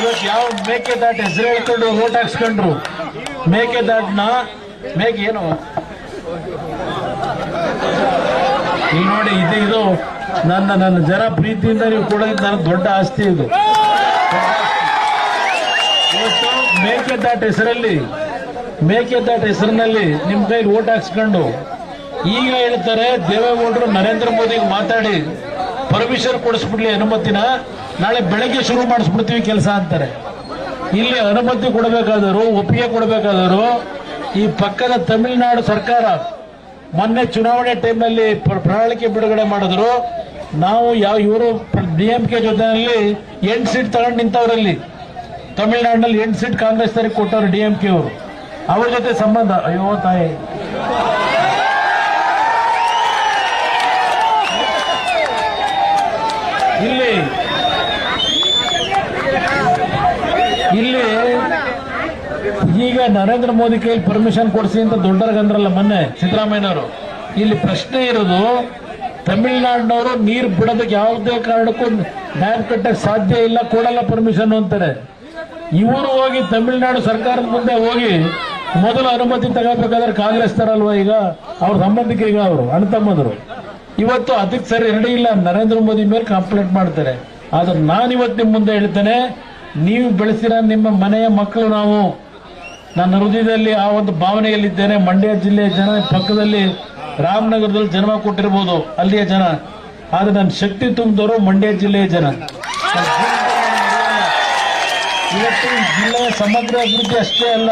ಇವತ್ತು ಯಾವ ಮೇಕೆದಾಟು ಹೆಸರು ಹೇಳ್ಕೊಂಡು ಓಟ್ ಹಾಕ್ಸ್ಕೊಂಡ್ರು? ಮೇಕೆದಾಟ್ನ ಮೇಕೆ ಏನು? ಈಗ ನೋಡಿ, ಇದು ಇದು ನನ್ನ ನನ್ನ ಜನ ಪ್ರೀತಿಯಿಂದ ನೀವು ಕೊಡೋದು ನನ್ನ ದೊಡ್ಡ ಆಸ್ತಿ ಇದು. ಇವತ್ತು ಮೇಕೆದಾಟ ಹೆಸರಲ್ಲಿ, ಮೇಕೆದಾಟ ಹೆಸರಿನಲ್ಲಿ ನಿಮ್ ಕೈಲಿ ಓಟ್ ಹಾಕ್ಸ್ಕೊಂಡು ಈಗ ಹೇಳ್ತಾರೆ ದೇವೇಗೌಡರು ನರೇಂದ್ರ ಮೋದಿಗೆ ಮಾತಾಡಿ ಪರ್ಮಿಷನ್ ಕೊಡಿಸ್ಬಿಡ್ಲಿ ಅನುಮತಿನ. ನಾಳೆ ಬೆಳಗ್ಗೆ ಶುರು ಮಾಡಿಸ್ಬಿಡ್ತೀವಿ ಕೆಲಸ ಅಂತಾರೆ. ಇಲ್ಲಿ ಅನುಮತಿ ಕೊಡಬೇಕಾದರು ಒಪ್ಪಿಗೆ ಕೊಡಬೇಕಾದರು ಈ ಪಕ್ಕದ ತಮಿಳುನಾಡು ಸರ್ಕಾರ ಮೊನ್ನೆ ಚುನಾವಣೆ ಟೈಮ್ನಲ್ಲಿ ಪ್ರಣಾಳಿಕೆ ಬಿಡುಗಡೆ ಮಾಡಿದ್ರು. ನಾವು ಯಾವ ಇವರು ಡಿಎಂಕೆ ಜೊತೆಯಲ್ಲಿ ಎಂಟು ಸೀಟ್ ತಗೊಂಡು ನಿಂತವರಲ್ಲಿ. ತಮಿಳುನಾಡಿನಲ್ಲಿ ಎಂಟು ಸೀಟ್ ಕಾಂಗ್ರೆಸ್ ತರಿಗೆ ಕೊಟ್ಟವರು ಡಿಎಂಕೆ ಅವರು. ಅವ್ರ ಜೊತೆ ಸಂಬಂಧ. ಅಯ್ಯೋ ತಾಯಿ. ಇಲ್ಲಿ ಇಲ್ಲಿ ಈಗ ನರೇಂದ್ರ ಮೋದಿ ಕೈಲಿ ಪರ್ಮಿಷನ್ ಕೊಡಿಸಿ ಅಂತ ದೊಡ್ಡರ್ಗಂದ್ರಲ್ಲ ಮೊನ್ನೆ ಸಿದ್ದರಾಮಯ್ಯನವರು. ಇಲ್ಲಿ ಪ್ರಶ್ನೆ ಇರೋದು, ತಮಿಳ್ನಾಡಿನವರು ನೀರು ಬಿಡೋದಕ್ಕೆ ಯಾವುದೇ ಕಾರಣಕ್ಕೂ ಡ್ಯಾಮ್ ಕಟ್ಟಕ್ಕೆ ಸಾಧ್ಯ ಇಲ್ಲ, ಕೊಡಲ್ಲ ಪರ್ಮಿಷನ್ ಅಂತಾರೆ. ಇವರು ಹೋಗಿ ತಮಿಳ್ನಾಡು ಸರ್ಕಾರದ ಮುಂದೆ ಹೋಗಿ ಮೊದಲು ಅನುಮತಿ ತಗೋಬೇಕಾದ್ರೆ ಕಾಂಗ್ರೆಸ್ ತರಲ್ವಾ ಈಗ? ಅವ್ರ ಸಂಬಂಧಿಕರಿಗೆ ಅವರು ಅಣ್ಣತಮ್ಮದರು ಇವತ್ತು ಅದಕ್ಕೆ ಸರಿ ರೆಡಿ ಇಲ್ಲ, ನರೇಂದ್ರ ಮೋದಿ ಮೇಲೆ ಕಂಪ್ಲೇಂಟ್ ಮಾಡ್ತಾರೆ. ಆದ್ರೆ ನಾನು ಇವತ್ತು ನಿಮ್ಮ ಮುಂದೆ ಹೇಳ್ತೇನೆ ನೀವು ಬೆಳೆಸಿರೋ ನಿಮ್ಮ ಮನೆಯ ಮಕ್ಕಳು ನಾವು. ನನ್ನ ಹೃದಯದಲ್ಲಿ ಆ ಒಂದು ಭಾವನೆಯಲ್ಲಿದ್ದೇನೆ. ಮಂಡ್ಯ ಜಿಲ್ಲೆಯ ಜನ ಪಕ್ಕದಲ್ಲಿ ರಾಮನಗರದಲ್ಲಿ ಜನ್ಮ ಕೊಟ್ಟಿರ್ಬೋದು, ಅಲ್ಲಿಯ ಜನ. ಆದ್ರೆ ನನ್ನ ಶಕ್ತಿ ತುಂಬಿದವರು ಮಂಡ್ಯ ಜಿಲ್ಲೆಯ ಜನ. ಇವತ್ತು ಜಿಲ್ಲೆಯ ಸಮಗ್ರ ಅಭಿವೃದ್ಧಿ ಅಷ್ಟೇ ಅಲ್ಲ,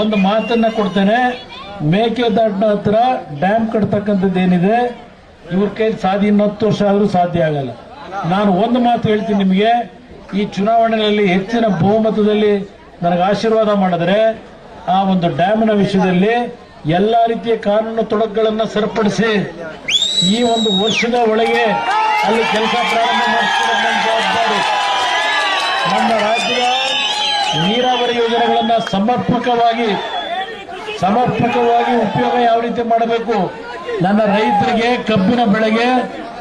ಒಂದು ಮಾತನ್ನ ಕೊಡ್ತೇನೆ. ಮೇಕೆದಾಟಿನ ಹತ್ರ ಡ್ಯಾಮ್ ಕಟ್ತಕ್ಕಂಥದ್ದು ಏನಿದೆ, ಇವ್ರ ಕೈ ಸಾಧ್ಯ ಇನ್ನು ಹತ್ತು ವರ್ಷ ಆದ್ರೂ ಸಾಧ್ಯ ಆಗಲ್ಲ. ನಾನು ಒಂದು ಮಾತು ಹೇಳ್ತೀನಿ ನಿಮಗೆ. ಈ ಚುನಾವಣೆಯಲ್ಲಿ ಹೆಚ್ಚಿನ ಬಹುಮತದಲ್ಲಿ ನನಗೆ ಆಶೀರ್ವಾದ ಮಾಡಿದ್ರೆ ಆ ಒಂದು ಡ್ಯಾಮಿನ ವಿಷಯದಲ್ಲಿ ಎಲ್ಲಾ ರೀತಿಯ ಕಾನೂನು ತೊಡಕುಗಳನ್ನು ಸರಿಪಡಿಸಿ ಈ ಒಂದು ವರ್ಷದ ಒಳಗೆ ಅಲ್ಲಿ ಕೆಲಸ ಪ್ರಾರಂಭ ಮಾಡಿಸಿದ ನಮ್ಮ ರಾಜ್ಯದ ನೀರಾವರಿ ಯೋಜನೆಗಳನ್ನು ಸಮರ್ಪಕವಾಗಿ ಸಮರ್ಪಕವಾಗಿ ಉಪಯೋಗ ಯಾವ ರೀತಿ ಮಾಡಬೇಕು? ನನ್ನ ರೈತರಿಗೆ ಕಬ್ಬಿನ ಬೆಳೆಗೆ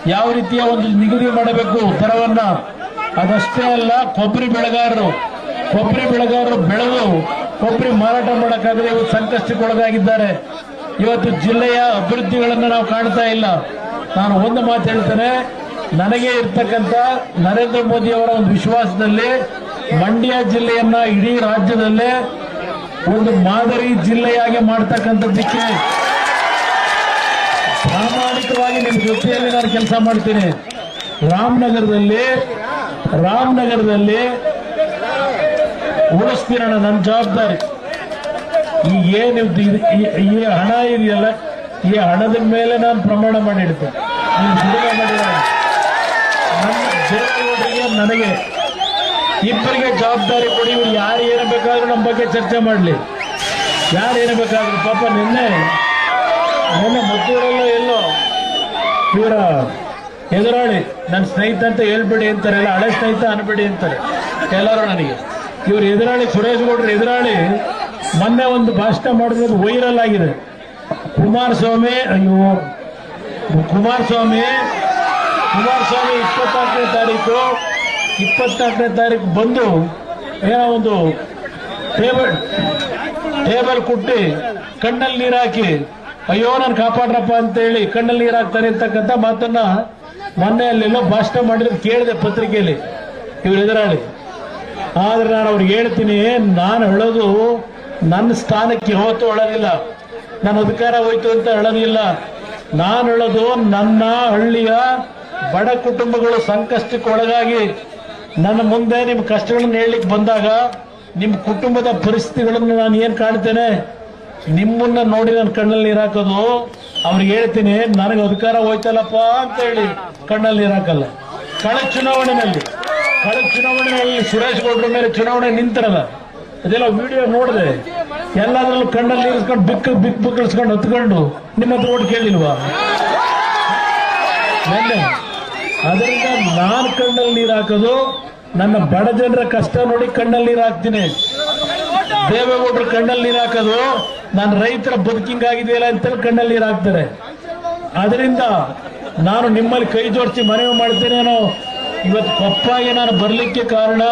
ಯಾವ ರೀತಿಯ ಒಂದು ನಿಗದಿ ಮಾಡಬೇಕು? ದರವನ್ನ ಅದಷ್ಟೇ ಅಲ್ಲ, ಕೊಬ್ಬರಿ ಬೆಳೆಗಾರರು. ಕೊಬ್ಬರಿ ಬೆಳೆಗಾರರು ಬೆಳೆದು ಕೊಬ್ಬರಿ ಮಾರಾಟ ಮಾಡೋಕ್ಕಾಗದೆ ಇವತ್ತು ಸಂಕಷ್ಟಕ್ಕೆ ಒಳಗಾಗಿದ್ದಾರೆ ಇವತ್ತು ಜಿಲ್ಲೆಯ ಅಭಿವೃದ್ಧಿಗಳನ್ನು ನಾವು ಕಾಣ್ತಾ ಇಲ್ಲ. ನಾನು ಒಂದು ಮಾತು ಹೇಳ್ತೇನೆ, ನನಗೆ ಇರ್ತಕ್ಕಂಥ ನರೇಂದ್ರ ಮೋದಿ ಅವರ ಒಂದು ವಿಶ್ವಾಸದಲ್ಲಿ ಮಂಡ್ಯ ಜಿಲ್ಲೆಯನ್ನ ಇಡೀ ರಾಜ್ಯದಲ್ಲೇ ಒಂದು ಮಾದರಿ ಜಿಲ್ಲೆಯಾಗಿ ಮಾಡ್ತಕ್ಕಂಥದ್ದಕ್ಕೆ ಪ್ರಾಮಾಣಿಕವಾಗಿ ನಿಮ್ಮ ಜೊತೆಯಲ್ಲಿ ನಾನು ಕೆಲಸ ಮಾಡ್ತೀನಿ. ರಾಮನಗರದಲ್ಲಿ ರಾಮನಗರದಲ್ಲಿ ಉಳಿಸ್ತೀರಣ ನನ್ನ ಜವಾಬ್ದಾರಿ. ಈ ಏನು ಈ- ಹಣ ಇದೆಯಲ್ಲ, ಈ ಹಣದ ಮೇಲೆ ನಾನು ಪ್ರಮಾಣ ಮಾಡಿಡ್ತೇನೆ. ನನಗೆ ಇಬ್ಬರಿಗೆ ಜವಾಬ್ದಾರಿ ಕೊಡಿ ಯಾರು ಏನು ಬೇಕಾದ್ರೂ ನಮ್ಮ ಬಗ್ಗೆ ಚರ್ಚೆ ಮಾಡಲಿ. ಯಾರು ಏನು ಬೇಕಾದ್ರೂ, ಪಾಪ ನಿನ್ನೆ ನಿನ್ನೆ ಮದ್ದೂರಲ್ಲೋ ಎಲ್ಲೋ ಇವರ ಎದುರಾಳಿ ನನ್ನ ಸ್ನೇಹಿತ ಅಂತ ಹೇಳ್ಬೇಡಿ ಅಂತಾರೆ ಎಲ್ಲ ಹಳೆ ಸ್ನೇಹಿತ ಅನ್ಬೇಡಿ ಅಂತಾರೆ ಎಲ್ಲರೂ ನನಗೆ. ಇವ್ರ ಎದುರಾಳಿ ಸುರೇಶ್ ಗೌಡ್ರ ಎದುರಾಳಿ ಮೊನ್ನೆ ಒಂದು ಭಾಷಣ ಮಾಡಿದ್ರೆ ವೈರಲ್ ಆಗಿದೆ. ಕುಮಾರಸ್ವಾಮಿ, ಅಯ್ಯೋ, ಕುಮಾರಸ್ವಾಮಿ ಕುಮಾರಸ್ವಾಮಿ ಇಪ್ಪತ್ನಾಲ್ಕನೇ ತಾರೀಕು ಇಪ್ಪತ್ನಾಲ್ಕನೇ ತಾರೀಕು ಬಂದು ಏನೋ ಒಂದು ಟೇಬಲ್ ಟೇಬಲ್ ಕುಟ್ಟಿ ಕಣ್ಣಲ್ಲಿ ನೀರು ಹಾಕಿ, ಅಯ್ಯೋ, ನಾನು ಕಾಪಾಡ್ರಪ್ಪ ಅಂತ ಹೇಳಿ ಕಣ್ಣಲ್ಲಿ ನೀರು ಹಾಕ್ತಾರೆ ಅಂತಕ್ಕಂಥ ಮಾತನ್ನ ಮೊನ್ನೆ ಅಲ್ಲೆಲ್ಲೋ ಭಾಷಣ ಮಾಡಿದ್ರೆ ಕೇಳಿದೆ ಪತ್ರಿಕೆಯಲ್ಲಿ, ಇವ್ರು ಎದುರಾಳಿ. ಆದ್ರೆ ನಾನು ಅವ್ರಿಗೆ ಹೇಳ್ತೀನಿ, ನಾನು ಹೇಳೋದು ನನ್ನ ಸ್ಥಾನಕ್ಕೆ ಯಾವತ್ತೂ ಹೇಳೋದಿಲ್ಲ ನನ್ನ ಅಧಿಕಾರ ಹೋಯ್ತು ಅಂತ ಹೇಳೋದಿಲ್ಲ ನಾನು ಹೇಳೋದು ನನ್ನ ಹಳ್ಳಿಯ ಬಡ ಕುಟುಂಬಗಳು ಸಂಕಷ್ಟಕ್ಕೆ ಒಳಗಾಗಿ ನನ್ನ ಮುಂದೆ ನಿಮ್ಮ ಕಷ್ಟಗಳನ್ನು ಹೇಳಲಿಕ್ಕೆ ಬಂದಾಗ ನಿಮ್ಮ ಕುಟುಂಬದ ಪರಿಸ್ಥಿತಿಗಳನ್ನು ನಾನು ಏನು ಕಾಣ್ತೇನೆ? ನಿಮ್ಮನ್ನ ನೋಡಿ ನನ್ನ ಕಣ್ಣಲ್ಲಿ ನೀರು ಹಾಕೋದು. ಅವ್ರಿಗೆ ಹೇಳ್ತೀನಿ, ನನಗೆ ಅಧಿಕಾರ ಹೋಯ್ತಲ್ಲಪ್ಪ ಅಂತ ಹೇಳಿ ಕಣ್ಣಲ್ಲಿ ನೀರು ಹಾಕಲ್ಲ ಕಳೆದ ಚುನಾವಣೆಯಲ್ಲಿ ಕಳೆದ ಚುನಾವಣೆಯಲ್ಲಿ ಸುರೇಶ್ ಗೌಡ್ರ ಮೇಲೆ ಚುನಾವಣೆ ನಿಂತಿರಲ್ಲ, ಅದೆಲ್ಲ ವಿಡಿಯೋ ನೋಡಿದೆ, ಎಲ್ಲಾದ್ರಲ್ಲೂ ಕಣ್ಣಲ್ಲಿ ಇರಿಸ್ಕೊಂಡು ಬಿಕ್ ಬಿಕ್ ಬಿಕ್ಕಿಸ್ಕೊಂಡು ಹತ್ಕೊಂಡು ನಿಮ್ಮ ಹತ್ರ ಓಟ್ ಕೇಳಿಲ್ವಾ? ಅದರಿಂದ ನಾನು ಕಣ್ಣಲ್ಲಿ ನೀರು ಹಾಕೋದು, ನನ್ನ ಬಡ ಜನರ ಕಷ್ಟ ನೋಡಿ ಕಣ್ಣಲ್ಲಿ ನೀರು ಹಾಕ್ತೀನಿ. ದೇವೇಗೌಡರು ಕಣ್ಣಲ್ಲಿ ನೀರು ಹಾಕೋದು ನನ್ನ ರೈತರ ಬದುಕಿಂಗ್ ಆಗಿದೆಯಲ್ಲ ಅಂತೇಳಿ ಕಣ್ಣಲ್ಲಿ ನೀರು ಹಾಕ್ತಾರೆ ಅದರಿಂದ ನಾನು ನಿಮ್ಮಲ್ಲಿ ಕೈ ಜೋಡಿಸಿ ಮನವಿ ಮಾಡ್ತೇನೇನೋ ಇವತ್ತು ಕೊಪ್ಪಗೆ ನಾನು ಬರಲಿಕ್ಕೆ ಕಾರಣ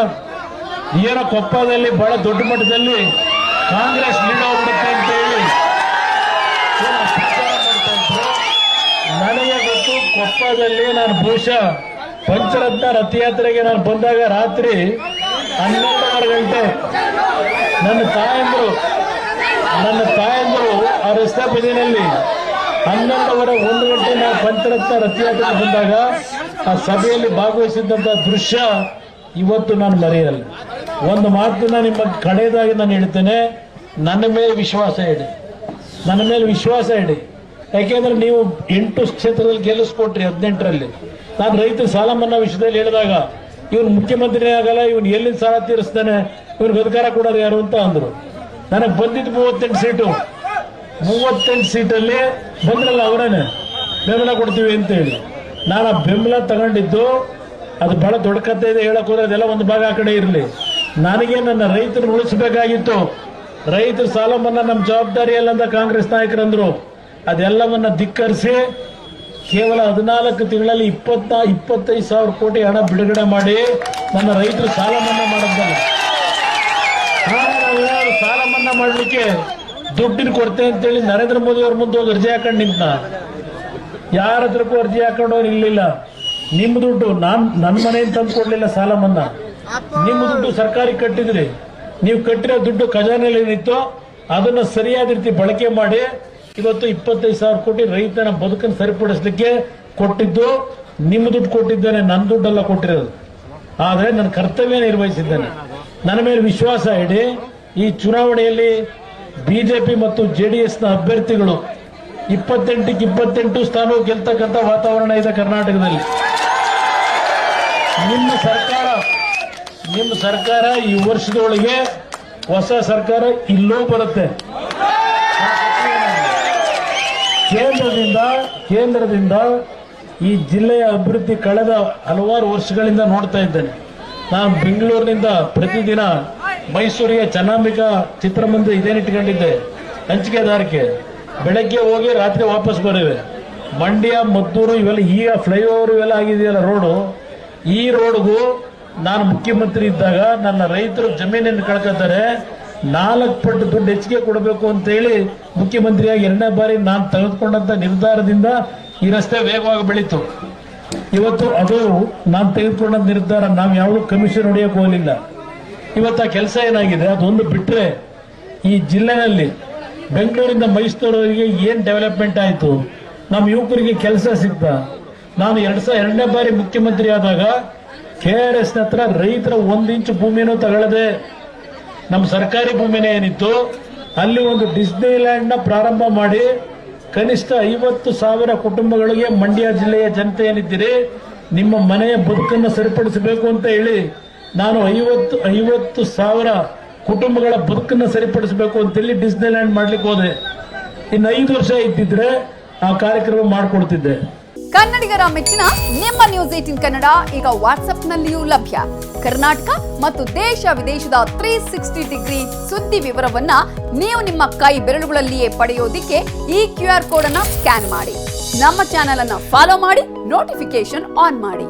ಏನೋ ಕೊಪ್ಪದಲ್ಲಿ ಬಹಳ ದೊಡ್ಡ ಮಟ್ಟದಲ್ಲಿ ಕಾಂಗ್ರೆಸ್ ಲೀಡ್ ಹೋಗ್ಬಿಡುತ್ತೆ ಅಂತ ಹೇಳಿ. ನನಗೆ ಗೊತ್ತು ಕೊಪ್ಪದಲ್ಲಿ ನಾನು ಬಹುಶಃ ಪಂಚರತ್ನ ರಥಯಾತ್ರೆಗೆ ನಾನು ಬಂದಾಗ ರಾತ್ರಿ ಹನ್ನೆರಡೂವರೆ ಗಂಟೆ ನನ್ನ ತಾಯಂದ್ರು ನನ್ನ ತಾಯಂದರು ಆ ರಸ್ತೆ ಬದಿನಲ್ಲಿ ಹನ್ನೆರಡುವರೆ ಒಂದು ಗಂಟೆ ನಾವು ಪಂಚರತ್ನ ರಥಯಾತ್ರೆಗೆ ಬಂದಾಗ ಆ ಸಭೆಯಲ್ಲಿ ಭಾಗವಹಿಸಿದ್ದಂಥ ದೃಶ್ಯ ಇವತ್ತು ನಾನು ಮರೆಯಲ್ಲ. ಒಂದು ಮಾತನ್ನ ನಿಮ್ಮ ಕಡೆಯದಾಗಿ ನಾನು ಹೇಳ್ತೇನೆ, ನನ್ನ ಮೇಲೆ ವಿಶ್ವಾಸ ಇಡಿ. ನನ್ನ ಮೇಲೆ ವಿಶ್ವಾಸ ಇಡಿ. ಯಾಕೆಂದ್ರೆ ನೀವು ಎಂಟು ಕ್ಷೇತ್ರದಲ್ಲಿ ಗೆಲ್ಲಿಸ್ಕೊಟ್ರಿ ಹದಿನೆಂಟರಲ್ಲಿ. ನಾನು ರೈತ ಸಾಲ ಮನ್ನಾ ವಿಷಯದಲ್ಲಿ ಹೇಳಿದಾಗ, ಇವನು ಮುಖ್ಯಮಂತ್ರಿ ಆಗಲ್ಲ, ಇವನು ಎಲ್ಲಿಂದ ಸಾಲ ತೀರಿಸ್ತಾನೆ, ಇವನಿಗೆ ಅಧಿಕಾರ ಕೊಡೋರು ಯಾರು ಅಂತ ಅಂದ್ರು. ನನಗೆ ಬಂದಿದ್ದು ಮೂವತ್ತೆಂಟು ಸೀಟು. ಮೂವತ್ತೆಂಟು ಸೀಟಲ್ಲಿ ಬಂದ್ರಲ್ಲ ಅವರೇನೆ. ಬೆಂಬಲ ಕೊಡ್ತೀವಿ ಅಂತ ಹೇಳಿ. ನಾನು ಆ ಬೆಂಬಲ ತಗೊಂಡಿದ್ದು, ಅದು ಬಹಳ ದೊಡ್ಡ ಕತೆ ಇದೆ ಹೇಳಕ್ ಹೋದ್ರೆ ಅದೆಲ್ಲ ಒಂದು ಭಾಗ ಆ ಕಡೆ ಇರಲಿ. ನನಗೆ ನನ್ನ ರೈತರು ಉಳಿಸಬೇಕಾಗಿತ್ತು. ರೈತರ ಸಾಲ ಮನ್ನಾ ನಮ್ಮ ಜವಾಬ್ದಾರಿ ಅಂತ ಕಾಂಗ್ರೆಸ್ ನಾಯಕರಂದ್ರು. ಅದೆಲ್ಲವನ್ನ ಧಿಕ್ಕರಿಸಿ ಕೇವಲ ಹದಿನಾಲ್ಕು ತಿಂಗಳಲ್ಲಿ ಇಪ್ಪತ್ತ ಇಪ್ಪತ್ತೈದು ಸಾವಿರ ಕೋಟಿ ಹಣ ಬಿಡುಗಡೆ ಮಾಡಿ ನನ್ನ ರೈತರು ಸಾಲ ಮನ್ನಾ ಮಾಡೋದಲ್ಲ ನಾವೇನಾದ್ರು ಸಾಲ ಮಾಡಲಿಕ್ಕೆ ದುಡ್ಡಿನ ಕೊಡ್ತೆ ಅಂತೇಳಿ ನರೇಂದ್ರ ಮೋದಿ ಅವ್ರ ಮುಂದೆ ಹೋಗಿ ಅರ್ಜಿ ಹಾಕೊಂಡು ನಿಂತ ಯಾರ ಹತ್ರಕ್ಕೂ ಅರ್ಜಿ ಹಾಕೊಂಡವ್ರು ಇರ್ಲಿಲ್ಲ. ನಿಮ್ಮ ದುಡ್ಡು ನಾನ್ ನನ್ನ ಮನೆಯಿಂದ ತಂದು ಕೊಡ್ಲಿಲ್ಲ ಸಾಲ ಮನ್ನಾ. ನಿಮ್ಮ ದುಡ್ಡು ಸರ್ಕಾರಿ ಕಟ್ಟಿದ್ರಿ. ನೀವು ಕಟ್ಟಿರೋ ದುಡ್ಡು ಖಜಾನೆಯಲ್ಲಿ ಏನಿತ್ತು ಅದನ್ನ ಸರಿಯಾದ ರೀತಿ ಬಳಕೆ ಮಾಡಿ ಇವತ್ತು ಇಪ್ಪತ್ತೈದು ಸಾವಿರ ಕೋಟಿ ರೈತನ ಬದುಕನ್ನು ಸರಿಪಡಿಸಲಿಕ್ಕೆ ಕೊಟ್ಟಿದ್ದು ನಿಮ್ಮ ದುಡ್ಡು ಕೊಟ್ಟಿದ್ದೇನೆ ನನ್ನ ದುಡ್ಡೆಲ್ಲ ಕೊಟ್ಟಿರೋದು. ಆದರೆ ನನ್ನ ಕರ್ತವ್ಯ ನಿರ್ವಹಿಸಿದ್ದೇನೆ. ನನ್ನ ಮೇಲೆ ವಿಶ್ವಾಸ ಇಡಿ, ಈ ಚುನಾವಣೆಯಲ್ಲಿ ಬಿಜೆಪಿ ಮತ್ತು ಜೆಡಿಎಸ್ನ ಅಭ್ಯರ್ಥಿಗಳು ಇಪ್ಪತ್ತೆಂಟಕ್ಕೆ ಇಪ್ಪತ್ತೆಂಟು ಸ್ಥಾನ ಗೆಲ್ತಕ್ಕಂಥ ವಾತಾವರಣ ಇದೆ ಕರ್ನಾಟಕದಲ್ಲಿ. ನಿಮ್ಮ ಸರ್ಕಾರ ನಿಮ್ಮ ಸರ್ಕಾರ ಈ ವರ್ಷದೊಳಗೆ ಹೊಸ ಸರ್ಕಾರ ಇಲ್ಲೂ ಬರುತ್ತೆ. ಕೇಂದ್ರದಿಂದ ಕೇಂದ್ರದಿಂದ ಈ ಜಿಲ್ಲೆಯ ಅಭಿವೃದ್ಧಿ ಕಳೆದ ಹಲವಾರು ವರ್ಷಗಳಿಂದ ನೋಡ್ತಾ ಇದ್ದೇನೆ. ನಾನು ಬೆಂಗಳೂರಿನಿಂದ ಪ್ರತಿದಿನ ಮೈಸೂರಿಗೆ ಚನ್ನಾಂಬಿಕ ಚಿತ್ರಮಂದಿರ ಇದೇನು ಇಟ್ಕೊಂಡಿದ್ದೆ ಹಂಚಿಕೆದಾರಿಕೆ. ಬೆಳಗ್ಗೆ ಹೋಗಿ ರಾತ್ರಿ ವಾಪಸ್ ಬರುವೆ. ಮಂಡ್ಯ, ಮದ್ದೂರು ಇವೆಲ್ಲ ಈಗ ಫ್ಲೈಓವರ್ ಇವೆಲ್ಲ ಆಗಿದೆಯಲ್ಲ ರೋಡು ಈ ರೋಡ್ಗೂ ನಾನು ಮುಖ್ಯಮಂತ್ರಿ ಇದ್ದಾಗ ನನ್ನ ರೈತರು ಜಮೀನನ್ನು ಕಳ್ಕೊತಾರೆ ನಾಲ್ಕು ಪಟ್ಟು ದುಡ್ಡು ಹೆಚ್ಚಿಗೆ ಕೊಡಬೇಕು ಅಂತ ಹೇಳಿ ಮುಖ್ಯಮಂತ್ರಿಯಾಗಿ ಎರಡನೇ ಬಾರಿ ನಾನು ತೆಗೆದುಕೊಂಡಂಥ ನಿರ್ಧಾರದಿಂದ ಈ ರಸ್ತೆ ವೇಗವಾಗಿ ಬೆಳೀತು. ಇವತ್ತು ಅದು ನಾನು ತೆಗೆದುಕೊಂಡ ನಿರ್ಧಾರ, ನಾವು ಯಾವಾಗಲೂ ಕಮಿಷನ್ ಹೊಡೆಯಕ್ಕೆ ಹೋಗಲಿಲ್ಲ. ಇವತ್ತು ಆ ಕೆಲಸ ಏನಾಗಿದೆ? ಅದೊಂದು ಬಿಟ್ಟರೆ ಈ ಜಿಲ್ಲೆನಲ್ಲಿ ಬೆಂಗಳೂರಿಂದ ಮೈಸೂರವರಿಗೆ ಏನು ಡೆವಲಪ್ಮೆಂಟ್ ಆಯಿತು? ನಮ್ಮ ಯುವಕರಿಗೆ ಕೆಲಸ ಸಿಗ್ತ. ನಾನು ಎರಡು ಸಾವಿರ ಎರಡನೇ ಬಾರಿ ಮುಖ್ಯಮಂತ್ರಿ ಆದಾಗ ಕೆ ಆರ್ ಎಸ್ ಹತ್ರ ರೈತರ ಒಂದು ಇಂಚು ಭೂಮಿನೂ ತಗೊಳ್ಳದೆ ನಮ್ಮ ಸರ್ಕಾರಿ ಭೂಮಿನೇ ಏನಿತ್ತು? ಅಲ್ಲಿ ಒಂದು ಡಿಸ್ನಿ ಲ್ಯಾಂಡ್ನ ಪ್ರಾರಂಭ ಮಾಡಿ ಕನಿಷ್ಠ ಐವತ್ತು ಸಾವಿರ ಕುಟುಂಬಗಳಿಗೆ ಮಂಡ್ಯ ಜಿಲ್ಲೆಯ ಜನತೆ ಏನಿದ್ದೀರಿ? ನಿಮ್ಮ ಮನೆಯ ಬದುಕನ್ನು ಸರಿಪಡಿಸಬೇಕು ಅಂತ ಹೇಳಿ ನಾನು ಐವತ್ತು ಐವತ್ತು ಸಾವಿರ ಕುಟುಂಬಗಳ ಬದುಕನ್ನು ಸರಿಪಡಿಸಬೇಕು ಅಂತೇಳಿ ಡಿಸ್ನಿ ಲ್ಯಾಂಡ್ ಮಾಡ್ಲಿಕ್ಕೆ ಹೋದೆ. ಇನ್ನು ಐದು ವರ್ಷ ಇದ್ದಿದ್ರೆ ಆ ಕಾರ್ಯಕ್ರಮ ಮಾಡಿಕೊಡ್ತಿದ್ದೆ ಕನ್ನಡಿಗರ ಮೆಚ್ಚಿನ ನಿಮ್ಮ ನ್ಯೂಸ್ ಏಟಿನ್ ಕನ್ನಡ ಈಗ ವಾಟ್ಸ್ಆಪ್ನಲ್ಲಿಯೂ ಲಭ್ಯ. ಕರ್ನಾಟಕ ಮತ್ತು ದೇಶ ವಿದೇಶದ ತ್ರೀ ಸಿಕ್ಸ್ಟಿ ಡಿಗ್ರಿ ಸುದ್ದಿ ವಿವರವನ್ನ ನೀವು ನಿಮ್ಮ ಕೈ ಬೆರಳುಗಳಲ್ಲಿಯೇ ಪಡೆಯೋದಿಕ್ಕೆ ಈ ಕ್ಯೂ ಆರ್ ಕೋಡ್ ಅನ್ನ ಸ್ಕ್ಯಾನ್ ಮಾಡಿ. ನಮ್ಮ ಚಾನೆಲ್ ಅನ್ನ ಫಾಲೋ ಮಾಡಿ ನೋಟಿಫಿಕೇಶನ್ ಆನ್ ಮಾಡಿ.